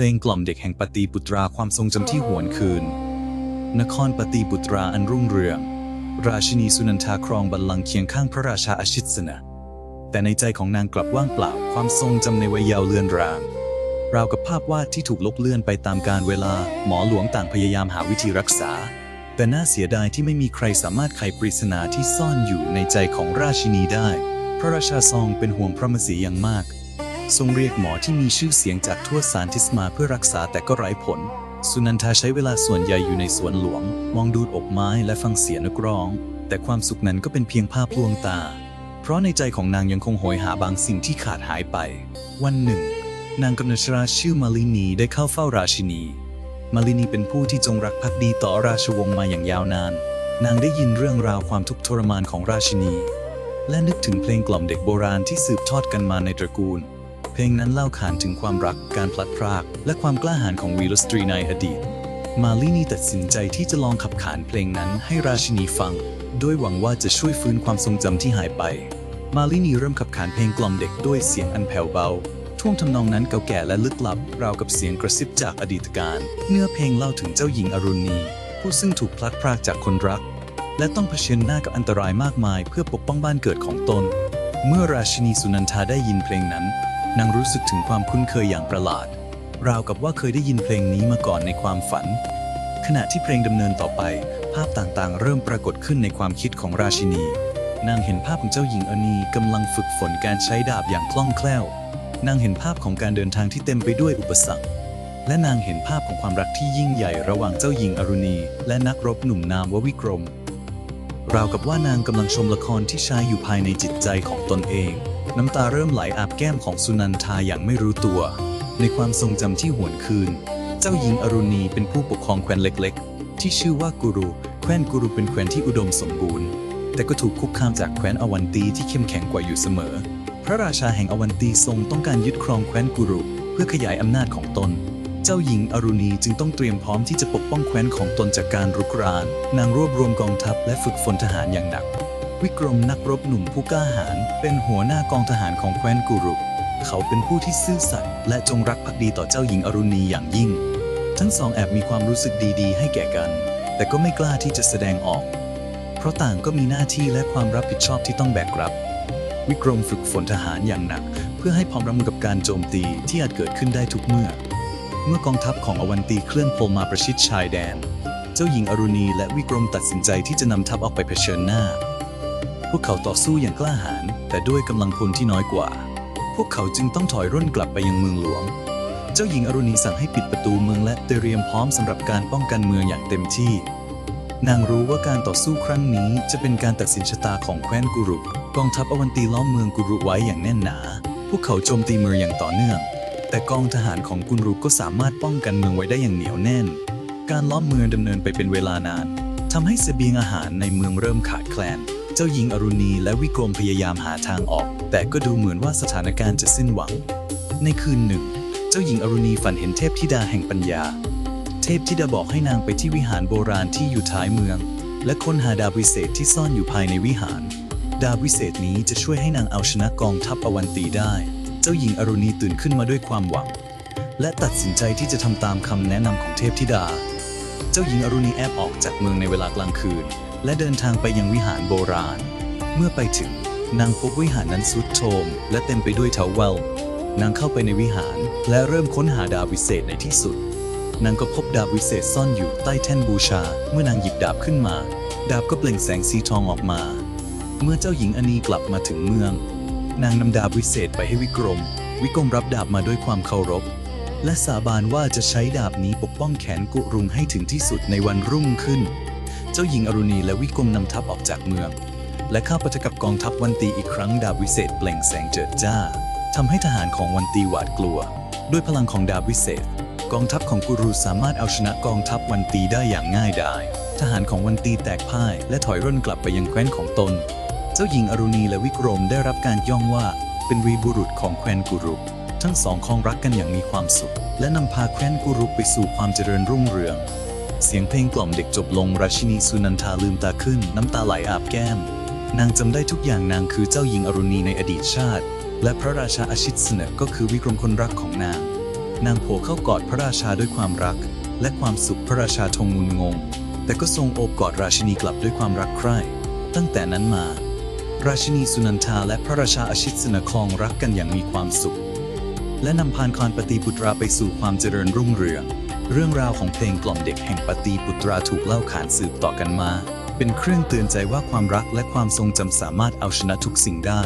เพลงกล่อมเด็กแห่งปฏิปุตราความทรงจำที่หวนคืน นครปฏิปุตราอันรุ่งเรือง ราชินีสุนันทาครองบัลลังก์เคียงข้างพระราชาอาชิตสนะ แต่ในใจของนางกลับว่างเปล่าความทรงจำในวัยเยาว์เลือนราง ราวกับภาพวาดที่ถูกลบเลือนไปตามกาลเวลา หมอหลวงต่างพยายามหาวิธีรักษา แต่น่าเสียดายที่ไม่มีใครสามารถไขปริศนาที่ซ่อนอยู่ในใจของราชินีได้ พระราชาซองเป็นห่วงพระมสีอย่างมาก ทรงเรียกหมอที่มีชื่อเสียงจากทั่วสารทิสมาเพื่อรักษาแต่ก็ไร้ผล สุนันทาใช้เวลาส่วนใหญ่อยู่ในสวนหลวง มองดูดอกไม้และฟังเสียงนกร้อง แต่ความสุขนั้นก็เป็นเพียงภาพลวงตา เพราะในใจของนางยังคงโหยหาบางสิ่งที่ขาดหายไป วันหนึ่ง นางกำนชราชื่อมาลินีได้เข้าเฝ้าราชินี มาลินีเป็นผู้ที่จงรักภักดีต่อราชวงศ์มาอย่างยาวนาน นางได้ยินเรื่องราวความทุกข์ทรมานของราชินี และนึกถึงเพลงกล่อมเด็กโบราณที่สืบทอดกันมาในตระกูล เพลงนั้นเล่าขานถึงความรัก การพลัดพราก และความกล้าหาญของวีรสตรีในอดีต มาลินีตัดสินใจที่จะลองขับขานเพลงนั้นให้ราชินีฟังด้วยหวังว่าจะช่วยฟื้นความทรงจำที่หายไป มาลินีเริ่มขับขานเพลงกล่อมเด็กด้วยเสียงอันแผ่วเบาท่วงทำนองนั้นเก่าแก่และลึกลับ ราวกับเสียงกระซิบจากอดีตการ เนื้อเพลงเล่าถึงเจ้าหญิงอรุณี ผู้ซึ่งถูกพลัดพรากจากคนรัก และต้องเผชิญหน้ากับอันตรายมากมาย เพื่อปกป้องบ้านเกิดของตน เมื่อราชินีสุนันทาได้ยินเพลงนั้น นางรู้สึกถึงความคุ้นเคยอย่างประหลาด ราวกับว่าเคยได้ยินเพลงนี้มาก่อนในความฝัน ขณะที่เพลงดำเนินต่อไป ภาพต่างๆ เริ่มปรากฏขึ้นในความคิดของราชินี นางเห็นภาพของเจ้าหญิงอนีกำลังฝึกฝนการใช้ดาบอย่างคล่องแคล่ว นางเห็นภาพของการเดินทางที่เต็มไปด้วยอุปสรรค และนางเห็นภาพของความรักที่ยิ่งใหญ่ระหว่างเจ้าหญิงอรุณี และนักรบหนุ่มนามววิกรม ราวกับว่านางกำลังชมละครที่ฉายอยู่ภายในจิตใจของตนเอง น้ำตาเริ่มไหลอาบแก้มของสุนันทาอย่างไม่รู้ตัว ในความทรงจำที่หวนคืน เจ้าหญิงอรุณีเป็นผู้ปกครองแคว้นเล็กๆ ที่ชื่อว่ากุรุแคว้นกุรุเป็นแคว้นที่อุดมสมบูรณ์ แต่ก็ถูกคุกคามจากแคว้นอวันตีที่เข้มแข็งกว่าอยู่เสมอ พระราชาแห่งอวันตีทรงต้องการยึดครองแคว้นกุรุเพื่อขยายอำนาจของตนเจ้าหญิงอรุณีจึงต้องเตรียมพร้อมที่จะปกป้องแคว้นของตนจากการรุกราน นางรวบรวมกองทัพและฝึกฝนทหารอย่างหนัก วิกรมนักรบหนุ่มผู้กล้าหาญเป็นหัวหน้ากองทหารของแคว้นกุรุ เขาเป็นผู้ที่ซื่อสัตย์และจงรักภักดีต่อเจ้าหญิงอรุณีอย่างยิ่ง ทั้งสองแอบมีความรู้สึกดีๆ ให้แก่กัน แต่ก็ไม่กล้าที่จะแสดงออก เพราะต่างก็มีหน้าที่และความรับผิดชอบที่ต้องแบกรับ วิกรมฝึกฝนทหารอย่างหนัก เพื่อให้พร้อมรับมือกับการโจมตีที่อาจเกิดขึ้นได้ทุกเมื่อ เมื่อกองทัพของอวันตีเคลื่อนพลมาประชิดชายแดน เจ้าหญิงอรุณีและวิกรมตัดสินใจที่จะนำทัพออกไปเผชิญหน้า พวกเขาต่อสู้อย่างกล้าหาญแต่ด้วยกำลังพลที่น้อยกว่า พวกเขาจึงต้องถอยร่นกลับไปยังเมืองหลวง เจ้าหญิงอรุณีสั่งให้ปิดประตูเมืองและเตรียมพร้อมสำหรับการป้องกันเมืองอย่างเต็มที่ นางรู้ว่าการต่อสู้ครั้งนี้จะเป็นการตัดสินชะตาของแคว้นกุรุ กองทัพอวันตีล้อมเมืองกุรุไว้อย่างแน่นหนา พวกเขาโจมตีเมืองอย่างต่อเนื่อง แต่กองทหารของกุรุก็สามารถป้องกันเมืองไว้ได้อย่างเหนียวแน่น การล้อมเมืองดำเนินไปเป็นเวลานานทำให้เสบียงอาหารในเมืองเริ่มขาดแคลน จ้าหญิงอรุณีและวิกรมพยายามหาทางออก แต่ก็ดูเหมือนว่าสถานการณ์จะสิ้นหวัง ในคืนหนึ่ง เจ้าหญิงอรุณีฝันเห็นเทพธิดาแห่งปัญญา เทพธิดาบอกให้นางไปที่วิหารโบราณที่อยู่ท้ายเมือง และค้นหาดาบวิเศษที่ซ่อนอยู่ภายในวิหาร ดาบวิเศษนี้จะช่วยให้นางเอาชนะกองทัพอวันตีได้ เจ้าหญิงอรุณีตื่นขึ้นมาด้วยความหวัง และตัดสินใจที่จะทำตามคำแนะนำของเทพธิดา เจ้าหญิงอรุณีแอบออกจากเมืองในเวลากลางคืน และเดินทางไปยังวิหารโบราณ เมื่อไปถึงนางพบวิหารนั้นสุดโทมและเต็มไปด้วยเถาวัลย์นางเข้าไปในวิหารและเริ่มค้นหาดาบวิเศษในที่สุด นางก็พบดาบวิเศษซ่อนอยู่ใต้แท่นบูชา เมื่อนางหยิบดาบขึ้นมา ดาบก็เปล่งแสงสีทองออกมา เมื่อเจ้าหญิงอนีกลับมาถึงเมือง นางนำดาบวิเศษไปให้วิกรม วิกรมรับดาบมาด้วยความเคารพ และสาบานว่าจะใช้ดาบนี้ปกป้องแขนกุรุงให้ถึงที่สุดในวันรุ่งขึ้น เจ้าหญิงอรุณีและวิกรมนำทัพออกจากเมือง และเข้าปะทะกับกองทัพวันตีอีกครั้งดาบวิเศษเปล่งแสงเจิดจ้าทำให้ทหารของวันตีหวาดกลัว ด้วยพลังของดาบวิเศษ กองทัพของกุรุสามารถเอาชนะกองทัพวันตีได้อย่างง่ายดาย ทหารของวันตีแตกพ่ายและถอยร่นกลับไปยังแคว้นของตน เจ้าหญิงอรุณีและวิกรมได้รับการย่องว่าเป็นวีบุรุษของแคว้นกุรุทั้งสองคองรักกันอย่างมีความสุข และนำพาแคว้นกุรุไปสู่ความเจริญรุ่งเรือง เสียงเพลงกล่อมเด็กจบลงราชินีสุนันทาลืมตาขึ้นน้ำตาไหลอาบแก้ม นางจำได้ทุกอย่างนางคือเจ้าหญิงอรุณีในอดีตชาติ และพระราชาอาชิตเสนอก็คือวิกรมคนรักของนาง นางโผล่เข้ากอดพระราชาด้วยความรัก และความสุขพระราชาทงงุนงง แต่ก็ทรงโอบกอดราชินีกลับด้วยความรักใคร่ ตั้งแต่นั้นมา ราชินีสุนันทาและพระราชาอาชิตสนครองรักกันอย่างมีความสุข และนำพานคอนปฏิปุตราไปสู่ความเจริญรุ่งเรือง เรื่องราวของเพลงกล่อมเด็กแห่งปฏิปุตราถูกเล่าขานสืบต่อกันมา เป็นเครื่องเตือนใจว่าความรักและความทรงจำสามารถเอาชนะทุกสิ่งได้